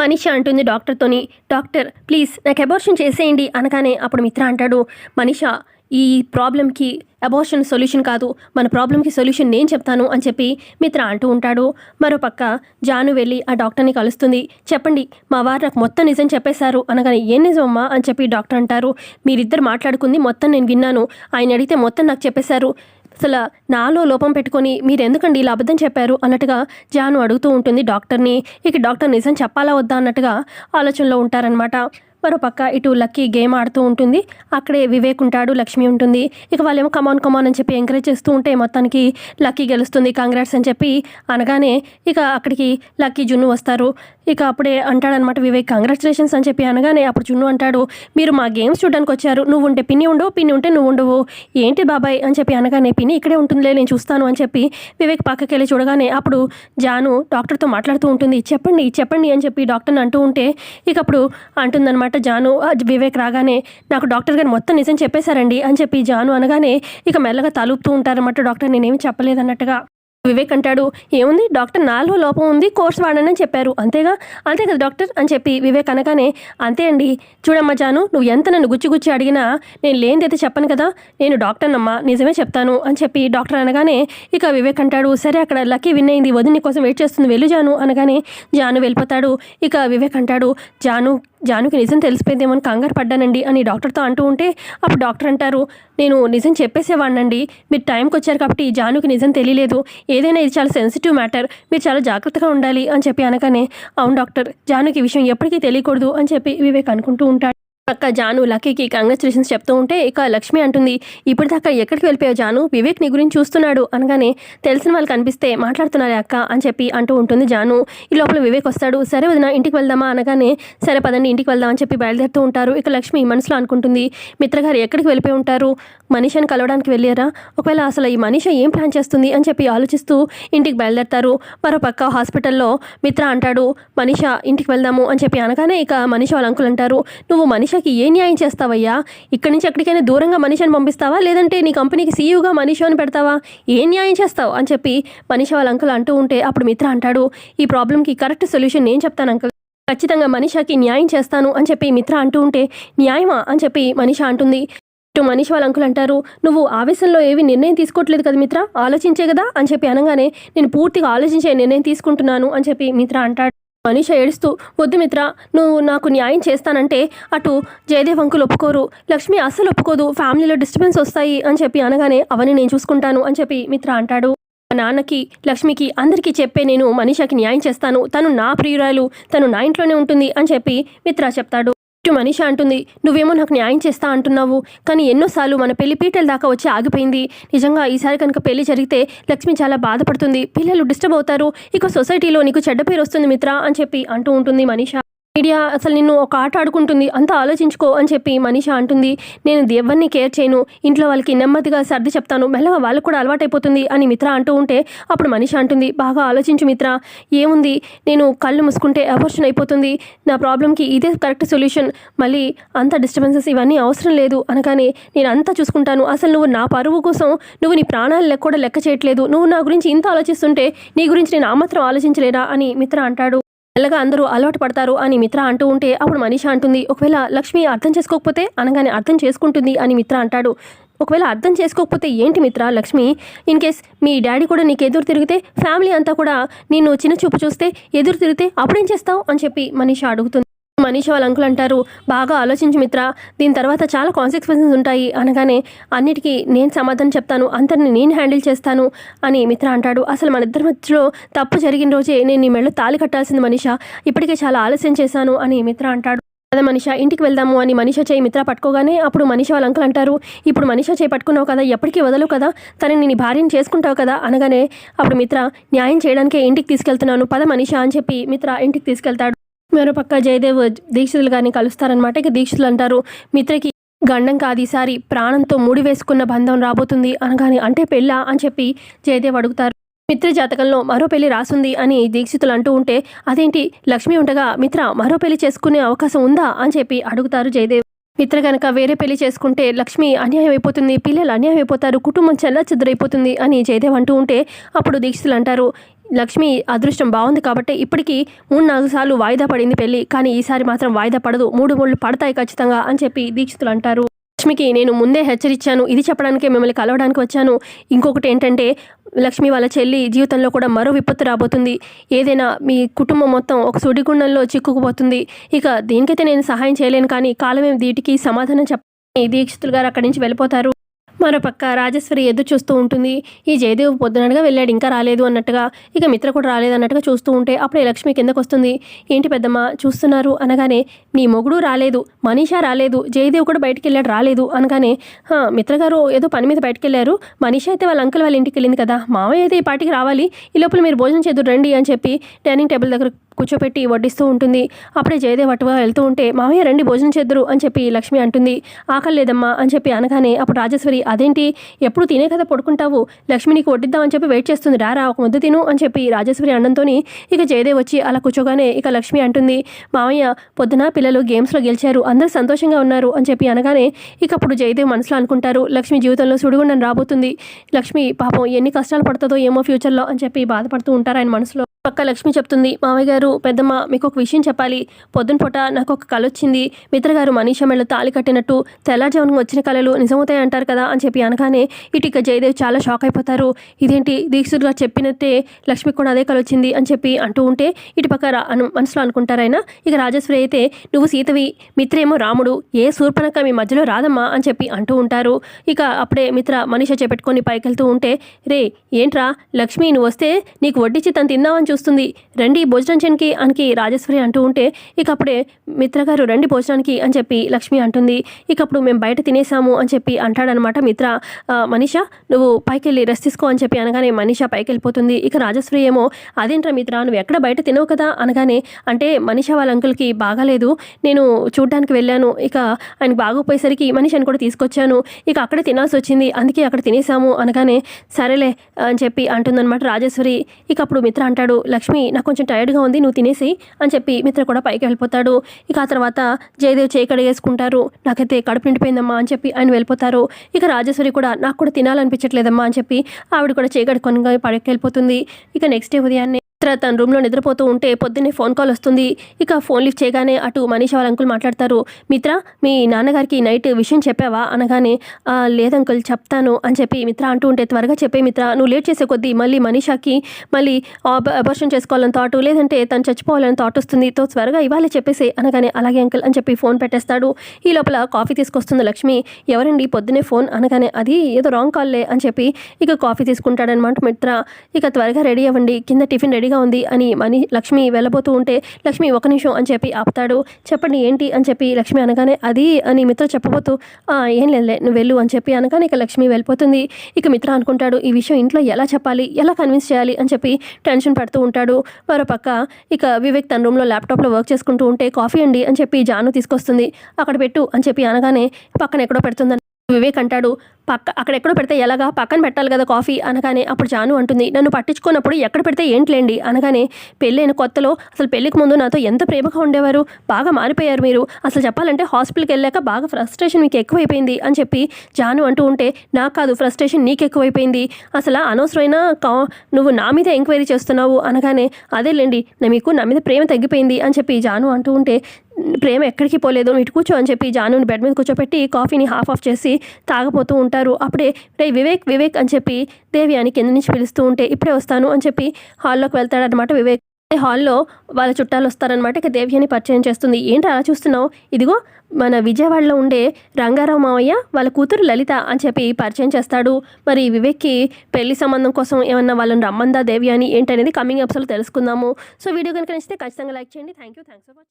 మనిషి అంటుంది డాక్టర్తోని డాక్టర్ ప్లీజ్ నాకు అబార్షన్ చేసేయండి అనగానే అప్పుడు మిత్ర అంటాడు మనిష ఈ ప్రాబ్లంకి అబార్షన్ సొల్యూషన్ కాదు. మన ప్రాబ్లంకి సొల్యూషన్ నేను చెప్తాను అని చెప్పి మిత్ర అంటూ ఉంటాడు. మరోపక్క జాను వెళ్ళి ఆ డాక్టర్ని కలుస్తుంది. చెప్పండి మా వారు నాకు మొత్తం నిజం చెప్పేశారు అనగానే ఏం నిజం అమ్మా అని చెప్పి డాక్టర్ అంటారు. మీరిద్దరు మాట్లాడుకుంది మొత్తం నేను విన్నాను. ఆయన అడిగితే మొత్తం నాకు చెప్పేశారు. అసలు నాలో లోపం పెట్టుకొని మీరు ఎందుకండి ఇలా అబద్ధం చెప్పారు అన్నట్టుగా జాను అడుగుతూ ఉంటుంది డాక్టర్ని. ఇక డాక్టర్ నిజం చెప్పాలా వద్దా అన్నట్టుగా ఆలోచనలో ఉంటారనమాట మరోపక్క ఇటు లక్కీ గేమ్ ఆడుతూ ఉంటుంది. అక్కడే వివేక్ ఉంటాడు లక్ష్మి ఉంటుంది. ఇక వాళ్ళేమో కమాన్ కమాన్ అని చెప్పి ఎంకరేజ్ చేస్తూ ఉంటే మొత్తానికి లక్కీ గెలుస్తుంది. కాంగ్రాట్స్ అని చెప్పి అనగానే ఇక అక్కడికి లక్కీ జున్ను వస్తారు. ఇక అప్పుడే అంటాడనమాట వివేక్ కంగ్రాచులేషన్స్ అని చెప్పి అనగానే అప్పుడు జున్ను అంటాడు మీరు మా గేమ్స్ చూడడానికి వచ్చారు. నువ్వు ఉంటే పిన్ని ఉండవు పిన్ని ఉంటే నువ్వు ఉండవు. ఏంటి బాబాయ్? అని చెప్పి అనగానే పిన్ని ఇక్కడే ఉంటుందిలే నేను చూస్తాను అని చెప్పి వివేక్ పక్కకి వెళ్ళి చూడగానే అప్పుడు జాను డాక్టర్తో మాట్లాడుతూ ఉంటుంది. చెప్పండి చెప్పండి అని చెప్పి డాక్టర్ని అంటూ ఉంటే ఇక అప్పుడు అంటుందన్నమాట జాను వివేక్ రాగానే నాకు డాక్టర్ గారు మొత్తం నిజం చెప్పేశారండి అని చెప్పి జాను అనగానే ఇక మెల్లగా తలుపుతూ ఉంటారన్నమాట డాక్టర్ నేనేమి చెప్పలేదన్నట్టుగా. వివేక్ అంటాడు ఏముంది? డాక్టర్ నాలుగో లోపం ఉంది కోర్స్ వాడనని చెప్పారు. అంతేగా? అంతే కదా డాక్టర్? అని చెప్పి వివేక్ అనగానే అంతే అండి. చూడమ్మా జాను నువ్వు ఎంత నన్ను గుచ్చి గుచ్చి అడిగినా నేను లేనిదైతే చెప్పను కదా. నేను డాక్టర్నమ్మా నిజమే చెప్తాను. అని చెప్పి డాక్టర్ అనగానే ఇక వివేక్ అంటాడు సరే అక్కడ లక్కీ విన్ అయింది వదిన కోసం వెయిట్ చేస్తుంది వెళ్ళు జాను. అనగానే జాను వెళ్ళిపోతాడు. ఇక వివేక్ అంటాడు జాను జానుకి నిజం తెలిసిపోయిందేమో అని కంగారు పడ్డానండి అని డాక్టర్తో అంటూ ఉంటే అప్పుడు డాక్టర్ అంటారు నేను నిజం చెప్పేసేవాడినండి. మీరు టైంకి వచ్చారు కాబట్టి ఈ జానుకి నిజం తెలియలేదు. ఏదైనా ఇది చాలా సెన్సిటివ్ మ్యాటర్ మీరు చాలా జాగ్రత్తగా ఉండాలి అని చెప్పి అనగానే అవును డాక్టర్ జానుకి ఈ విషయం ఎప్పటికీ తెలియకూడదు అని చెప్పి వివేక్ అనుకుంటూ ఉంటాడు. పక్క జాను లక్కీకి కంగ్రాచులేషన్స్ చెప్తూ ఉంటే ఇక లక్ష్మి అంటుంది ఇప్పటిదాకా ఎక్కడికి వెళ్ళిపోయావు జాను? వివేక్ నీ గురించి చూస్తున్నాడు అనగానే తెలిసిన వాళ్ళు కనిపిస్తే మాట్లాడుతున్నారే అక్క అని చెప్పి అంటూ ఉంటుంది జాను. ఈ లోపల వివేక్ వస్తాడు సరే వదిన ఇంటికి వెళ్దామా? అనగానే సరే పదండి ఇంటికి వెళ్దాం అని చెప్పి బయలుదేరుతూ ఉంటారు. ఇక లక్ష్మి మనసులో అనుకుంటుంది మిత్రగారు ఎక్కడికి వెళ్ళిపోయి ఉంటారు? మనిషిని కలవడానికి వెళ్ళారా? ఒకవేళ అసలు ఈ మనిషి ఏం ప్లాన్ చేస్తుంది? అని చెప్పి ఆలోచిస్తూ ఇంటికి బయలుదేరతారు. మరోపక్క హాస్పిటల్లో మిత్ర అంటాడు మనిష ఇంటికి వెళ్దాము అని చెప్పి అనగానే ఇక మనిషి వాళ్ళ అంకుల్ అంటారు నువ్వు మనిషకి ఏ న్యాయం చేస్తావయ్యా? ఇక్కడి నుంచి ఎక్కడికైనా దూరంగా మనిషిని పంపిస్తావా? లేదంటే నీ కంపెనీకి సీఈఓగా మనిషి అని పెడతావా? ఏ న్యాయం చేస్తావు? అని చెప్పి మనిషి వాళ్ళ అంకుల్ అంటూ ఉంటే అప్పుడు మిత్ర అంటాడు ఈ ప్రాబ్లంకి కరెక్ట్ సొల్యూషన్ నేను చెప్తాను అంకుల్. ఖచ్చితంగా మనిషాకి న్యాయం చేస్తాను అని చెప్పి మిత్ర అంటూ ఉంటే న్యాయమా? అని చెప్పి మనిష అంటుంది. ఇటు మనిషి వాళ్ళ అంకుల్ అంటారు నువ్వు ఆవేశంలో ఏవి నిర్ణయం తీసుకోవట్లేదు కదా మిత్ర? ఆలోచించే కదా? అని చెప్పి అనగానే నేను పూర్తిగా ఆలోచించే నిర్ణయం తీసుకుంటున్నాను అని చెప్పి మిత్ర అంటాడు. మనీష ఏడుస్తూ వద్దు మిత్ర నువ్వు నాకు న్యాయం చేస్తానంటే అటు జయదేవ్ అంకులు ఒప్పుకోరు లక్ష్మి అస్సలు ఒప్పుకోదు ఫ్యామిలీలో డిస్టర్బెన్స్ వస్తాయి అని చెప్పి అనగానే అవన్నీ నేను చూసుకుంటాను అని చెప్పి మిత్ర అంటాడు. మా నాన్నకి లక్ష్మికి అందరికీ చెప్పే నేను మనీషాకి న్యాయం చేస్తాను. తను నా ప్రియురాలు తను నా ఇంట్లోనే ఉంటుంది అని చెప్పి మిత్ర చెప్తాడు. మనిష అంటుంది నువ్వేమో నాకు న్యాయం చేస్తా అంటున్నావు కానీ ఎన్నోసార్లు మన పెళ్ళి పీటల దాకా వచ్చి ఆగిపోయింది. నిజంగా ఈసారి కనుక పెళ్ళి జరిగితే లక్ష్మి చాలా బాధపడుతుంది. పిల్లలు డిస్టర్బ్ అవుతారు. ఇక సొసైటీలో నీకు చెడ్డ పేరు వస్తుంది మిత్ర అని చెప్పి అంటూ ఉంటుంది మనీష. మీడియా అసలు నిన్ను ఒక ఆట ఆడుకుంటుంది అంతా ఆలోచించుకో అని చెప్పి మనీష అంటుంది. నేను ఎవరిని కేర్ చేయను ఇంట్లో వాళ్ళకి నెమ్మదిగా సర్ది చెప్తాను మెల్లగా వాళ్ళకు కూడా అలవాటైపోతుంది అని మిత్ర అంటూ ఉంటే అప్పుడు మనీష అంటుంది బాగా ఆలోచించు మిత్ర ఏముంది నేను కళ్ళు మూసుకుంటే అబర్షన్ అయిపోతుంది నా ప్రాబ్లంకి ఇదే కరెక్ట్ సొల్యూషన్ మళ్ళీ అంత డిస్టర్బెన్సెస్ ఇవన్నీ అవసరం లేదు అనగానే నేను అంతా చూసుకుంటాను అసలు నువ్వు నా పరువు కోసం నువ్వు నీ ప్రాణాలు లెక్క కూడా లెక్క చేయట్లేదు నువ్వు నా గురించి ఇంత ఆలోచిస్తుంటే నీ గురించి నేను ఆ మాత్రం ఆలోచించలేరా అని మిత్ర అంటాడు. మెల్లగా అందరూ అలవాటు పడతారు అని మిత్ర అంటూ ఉంటే అప్పుడు మనీష అంటుంది ఒకవేళ లక్ష్మి అర్థం చేసుకోకపోతే అనగానే అర్థం చేసుకుంటుంది అని మిత్ర అంటాడు. ఒకవేళ అర్థం చేసుకోకపోతే ఏంటి మిత్ర లక్ష్మి? ఇన్ కేస్ మీ డాడీ కూడా నీకు ఎదురు తిరిగితే ఫ్యామిలీ అంతా కూడా నిన్ను చిన్న చూపు చూస్తే ఎదురు తిరిగితే అప్పుడేం చేస్తావు? అని చెప్పి మనీష అడుగుతుంది. మనీష్ వాళ్ళ అంకుల్ అంటారు బాగా ఆలోచించు మిత్ర దీని తర్వాత చాలా కాన్సిక్వెన్సెస్ ఉంటాయి. అనగానే అన్నిటికీ నేను సమాధానం చెప్తాను అంతని నేను హ్యాండిల్ చేస్తాను అని మిత్ర అంటాడు. అసలు మన ఇద్దరి మధ్యలో తప్పు జరిగిన రోజే నేను నీ మెళ్ళు తాళి కట్టాల్సింది మనీష ఇప్పటికే చాలా ఆలస్యం చేశాను అని మిత్ర అంటాడు. కదా మనిష ఇంటికి వెళ్దాము అని మనిష చేయి మిత్ర పట్టుకోగానే అప్పుడు మనిష వాళ్ళ అంకుల్ అంటారు ఇప్పుడు మనిష చేయి పట్టుకున్నావు కదా ఎప్పటికీ వదలు కదా తనని నీ భార్యని చేసుకుంటావు కదా అనగానే అప్పుడు మిత్ర న్యాయం చేయడానికే ఇంటికి తీసుకెళ్తున్నాను పద మనిష అని చెప్పి మిత్ర ఇంటికి తీసుకెళ్తాడు. మరో పక్క జయదేవ్ దీక్షితులు గారిని కలుస్తారనమాట ఇక దీక్షితులు అంటారు మిత్రకి గండం కాదు ఈసారి ప్రాణంతో మూడి వేసుకున్న బంధం రాబోతుంది అనగానే అంటే పెళ్ళా అని చెప్పి జయదేవ్ అడుగుతారు. మిత్ర జాతకంలో మరో పెళ్ళి రాసుంది అని దీక్షితులు అంటూ ఉంటే అదేంటి లక్ష్మి ఉండగా మిత్ర మరో పెళ్ళి చేసుకునే అవకాశం ఉందా అని చెప్పి అడుగుతారు జయదేవ్. మిత్ర కనుక వేరే పెళ్ళి చేసుకుంటే లక్ష్మి అన్యాయం అయిపోతుంది పిల్లలు అన్యాయం అయిపోతారు కుటుంబం చెల్ల చెదరైపోతుంది అని జయదేవ్ అంటూ ఉంటే అప్పుడు దీక్షితులు అంటారు లక్ష్మి అదృష్టం బాగుంది కాబట్టి ఇప్పటికీ మూడు నాలుగు సార్లు వాయిదా పడింది పెళ్ళి కానీ ఈసారి మాత్రం వాయిదా పడదు. మూడు మూడు పడతాయి ఖచ్చితంగా అని చెప్పి దీక్షితులు అంటారు. లక్ష్మికి నేను ముందే హెచ్చరించాను. ఇది చెప్పడానికే మిమ్మల్ని కలవడానికి వచ్చాను. ఇంకొకటి ఏంటంటే లక్ష్మి వాళ్ళ చెల్లి జీవితంలో కూడా మరో విపత్తు రాబోతుంది. ఏదైనా మీ కుటుంబం మొత్తం ఒక సుడిగుండంలో చిక్కుకుపోతుంది. ఇక దీనికైతే నేను సహాయం చేయలేను కానీ కాలమే దీటికి సమాధానం చెప్పని దీక్షితులు గారు అక్కడి నుంచి వెళ్ళిపోతారు. మరోపక్క రాజేశ్వరి ఎదురు చూస్తూ ఉంటుంది. ఈ జయదేవ్ పొద్దునగా వెళ్ళాడు ఇంకా రాలేదు అన్నట్టుగా. ఇక మిత్ర కూడా రాలేదు అన్నట్టుగా చూస్తూ ఉంటే అప్పుడే లక్ష్మి కిందకు వస్తుంది. ఏంటి పెద్దమ్మ చూస్తున్నారు? అనగానే నీ మొగుడు రాలేదు. మనీషా రాలేదు. జయదేవ్ కూడా బయటికి వెళ్ళాడు రాలేదు. అనగానే "హా, మిత్ర గారు ఏదో పని మీద బయటికి వెళ్ళారు. మనీషా అయితే వాళ్ళ అంకుల్ వాళ్ళ ఇంటికి వెళ్ళింది కదా. మామయ్య అయితే ఈ పాటికి రావాలి. ఈ లోపల మీరు భోజనం చేదురు రండి అని చెప్పి డైనింగ్ టేబుల్ దగ్గర కూర్చోపెట్టి వడ్డిస్తూ ఉంటుంది. అప్పుడే జయదేవ్ అటుగా వెళ్తూ ఉంటే మామయ్య రండి భోజనం చేద్దరు అని చెప్పి లక్ష్మి అంటుంది. ఆకలి లేదమ్మా అని చెప్పి అనగానే అప్పుడు రాజేశ్వరి అదేంటి? ఎప్పుడు తినే కదా పడుకుంటావు? లక్ష్మి నీకు వడ్డిద్దామని చెప్పి వెయిట్ చేస్తుంది. రారా ఒక ముద్ద తిను అని చెప్పి రాజేశ్వరి అనడంతో ఇక జయదేవ్ వచ్చి అలా కూర్చోగానే ఇక లక్ష్మి అంటుంది. మామయ్య పొద్దున పిల్లలు గేమ్స్లో గెలిచారు అందరూ సంతోషంగా ఉన్నారు అని చెప్పి అనగానే ఇక అప్పుడు జయదేవ్ మనసులో అనుకుంటారు లక్ష్మి జీవితంలో సుడిగుండం రాబోతుంది. లక్ష్మి పాపం ఎన్ని కష్టాలు పడుతుందో ఏమో ఫ్యూచర్లో అని చెప్పి బాధపడుతూ ఉంటారు ఆయన మనసులో. పక్క లక్ష్మి చెప్తుంది మామయ్య గారు పెద్దమ్మ మీకు ఒక విషయం చెప్పాలి. పొద్దున పూట నాకు ఒక కళ వచ్చింది మిత్ర గారు మెళ్ళ తాళి కట్టినట్టు తెల్లారుజామున వచ్చిన కళలు నిజమవుతాయి అంటారు కదా అని చెప్పి అనగానే ఇటు జయదేవ్ చాలా షాక్ అయిపోతారు. ఇదేంటి? దీక్షితుడు గారు చెప్పినట్టే లక్ష్మికి కూడా అదే కళ వచ్చింది అని చెప్పి అంటూ ఉంటే ఇటు పక్క రా- అను మనసులో అనుకుంటారు ఇక రాజేశ్వరి అయితే నువ్వు సీతవి మిత్రేమో రాముడు ఏ శూర్పణక మీ మధ్యలో రాదమ్మా అని చెప్పి అంటూ ఉంటారు. ఇక అప్పుడే మిత్ర మనీష చేపెట్టుకొని పైకెళ్తూ ఉంటే రే ఏంట్రా? లక్ష్మి నువ్వు వస్తే నీకు వడ్డించి తను తిందామని చూస్తుంది. రండి భోజనం చేయడానికి అనికి రాజేశ్వరి అంటూ ఉంటే ఇక అప్పుడే మిత్ర గారు రండి భోజనానికి అని చెప్పి లక్ష్మి అంటుంది. ఇక అప్పుడు మేము బయట తినేసాము అని చెప్పి అంటాడనమాట మిత్ర. "ఆ, మనీషా నువ్వు పైకి వెళ్ళి రెస్ట్ తీసుకో అని చెప్పి అనగానే మనీషా పైకి వెళ్ళిపోతుంది ఇక రాజశ్రీ ఏమో అదేంట్రా మిత్ర నువ్వు ఎక్కడ బయట తినవు కదా? అనగానే అంటే మనీషా వాళ్ళ అంకుల్కి బాగాలేదు. నేను చూడ్డానికి వెళ్ళాను. ఇక ఆయన బాగోపోయేసరికి మనిషిని కూడా తీసుకొచ్చాను. ఇక అక్కడే తినాల్సి వచ్చింది. అందుకే అక్కడ తినేసాము అనగానే సరేలే అని చెప్పి అంటుందన్నమాట రాజేశ్వరి. ఇక అప్పుడు మిత్ర అంటాడు లక్ష్మి నాకు కొంచెం టైర్డ్గా ఉంది నువ్వు తినేసి అని చెప్పి మిత్ర కూడా పైకి వెళ్ళిపోతాడు. ఇక ఆ తర్వాత జయదేవ్ చేకడ వేసుకుంటారు నాకైతే కడుపు నిండిపోయిందమ్మా అని చెప్పి ఆయన వెళ్ళిపోతారు. ఇక రాజేశ్వరి కూడా నాకు కూడా తినాలనిపించట్లేదమ్మా అని చెప్పి ఆవిడ కూడా చేయి కడుక్కొని పైకి వెళ్ళిపోతుంది. ఇక నెక్స్ట్ డే ఉదయాన్నే చిత్ర తన రూమ్లో నిద్రపోతూ ఉంటే పొద్దున్నే ఫోన్ కాల్ వస్తుంది. ఇక ఫోన్ లిఫ్ట్ చేయగానే అటు మనీషా వాళ్ళ అంకుల్ మాట్లాడతారు. మిత్ర మీ నాన్నగారికి నైట్ విషయం చెప్పావా? అనగానే లేదు అంకుల్ చెప్తాను అని చెప్పి మిత్ర అంటూ ఉంటే త్వరగా చెప్పే మిత్ర నువ్వు లేట్ చేసే కొద్దీ మళ్ళీ మనీషాకి మళ్ళీ అబర్షన్ చేసుకోవాలని థాట్ లేదంటే తను చచ్చిపోవాలని థాట్ వస్తుంది. తో త్వరగా ఇవాళే చెప్పేసి అనగానే అలాగే అంకుల్ అని చెప్పి ఫోన్ పెట్టేస్తాడు. ఈ లోపల కాఫీ తీసుకొస్తుంది లక్ష్మి. ఎవరండి? పొద్దునే ఫోన్ అనగానే అది ఏదో రాంగ్ కాల్లే అని చెప్పి ఇక కాఫీ తీసుకుంటాడనమాట మిత్ర. ఇక త్వరగా రెడీ అవ్వండి. కింద టిఫిన్ రెడీ ఖాళీగా ఉంది అని మనీ లక్ష్మి వెళ్ళబోతూ ఉంటే లక్ష్మి ఒక నిమిషం అని చెప్పి ఆపుతాడు. చెప్పండి ఏంటి? అని చెప్పి లక్ష్మి అనగానే అది అని మిత్ర చెప్పబోతూ ఏం లేదులే నువ్వు వెళ్ళు అని చెప్పి అనగానే ఇక లక్ష్మి వెళ్ళిపోతుంది. ఇక మిత్ర అనుకుంటాడు ఈ విషయం ఇంట్లో ఎలా చెప్పాలి? ఎలా కన్విన్స్ చేయాలి? అని చెప్పి టెన్షన్ పడుతూ ఉంటాడు. మరోపక్క ఇక వివేక్ తన రూమ్లో ల్యాప్టాప్లో వర్క్ చేసుకుంటూ ఉంటే కాఫీ అండి అని చెప్పి జాను తీసుకొస్తుంది. అక్కడ పెట్టు అని చెప్పి అనగానే పక్కన ఎక్కడో పెడుతుందని వివేక్ అంటాడు. పక్క అక్కడెక్కడో పెడితే ఎలాగా పక్కన పెట్టాలి కదా కాఫీ అనగానే అప్పుడు జాను అంటుంది నన్ను పట్టించుకున్నప్పుడు ఎక్కడ పెడితే ఏంట్లేండి? అనగానే పెళ్ళైన కొత్తలో అసలు పెళ్ళికి ముందు నాతో ఎంత ప్రేమగా ఉండేవారు? బాగా మారిపోయారు మీరు. అసలు చెప్పాలంటే హాస్పిటల్కి వెళ్ళాక బాగా ఫ్రస్ట్రేషన్ మీకు ఎక్కువైపోయింది అని చెప్పి జాను అంటూ ఉంటే నాకు కాదు ఫ్రస్ట్రేషన్ నీకు ఎక్కువైపోయింది. అసలు అనవసరమైన కా నువ్వు నా మీద ఎంక్వైరీ చేస్తున్నావు అనగానే అదేలేండి మీకు నా మీద ప్రేమ తగ్గిపోయింది అని చెప్పి జాను అంటూ ఉంటే ప్రేమ ఎక్కడికి పోలేదు ఇటు కూర్చో అని చెప్పి జానుని బెడ్ మీద కూర్చోపెట్టి కాఫీని హాఫ్ ఆఫ్ చేసి తాగపోతూ ఉంటారు. అప్పుడే రే వివేక్ వివేక్ అని చెప్పి దేవి అని కింద నుంచి పిలుస్తూ ఉంటే ఇప్పుడే వస్తాను అని చెప్పి హాల్లోకి వెళ్తాడనమాట వివేక్. హాల్లో వాళ్ళ చుట్టాలు వస్తారనమాట ఇక దేవ్యాన్ని పరిచయం చేస్తుంది. ఏంటి అలా చూస్తున్నావు? ఇదిగో మన విజయవాడలో ఉండే రంగారావు మావయ్య వాళ్ళ కూతురు లలిత అని చెప్పి పరిచయం చేస్తాడు. మరి వివేక్కి పెళ్ళి సంబంధం కోసం ఏమన్నా వాళ్ళని రమ్మందా దేవి అని ఏంటనేది కమింగ్ అప్స్లో తెలుసుకుందాము. సో వీడియో కనుక నచ్చితే ఖచ్చితంగా లైక్ చేయండి. Thank you thanks for watching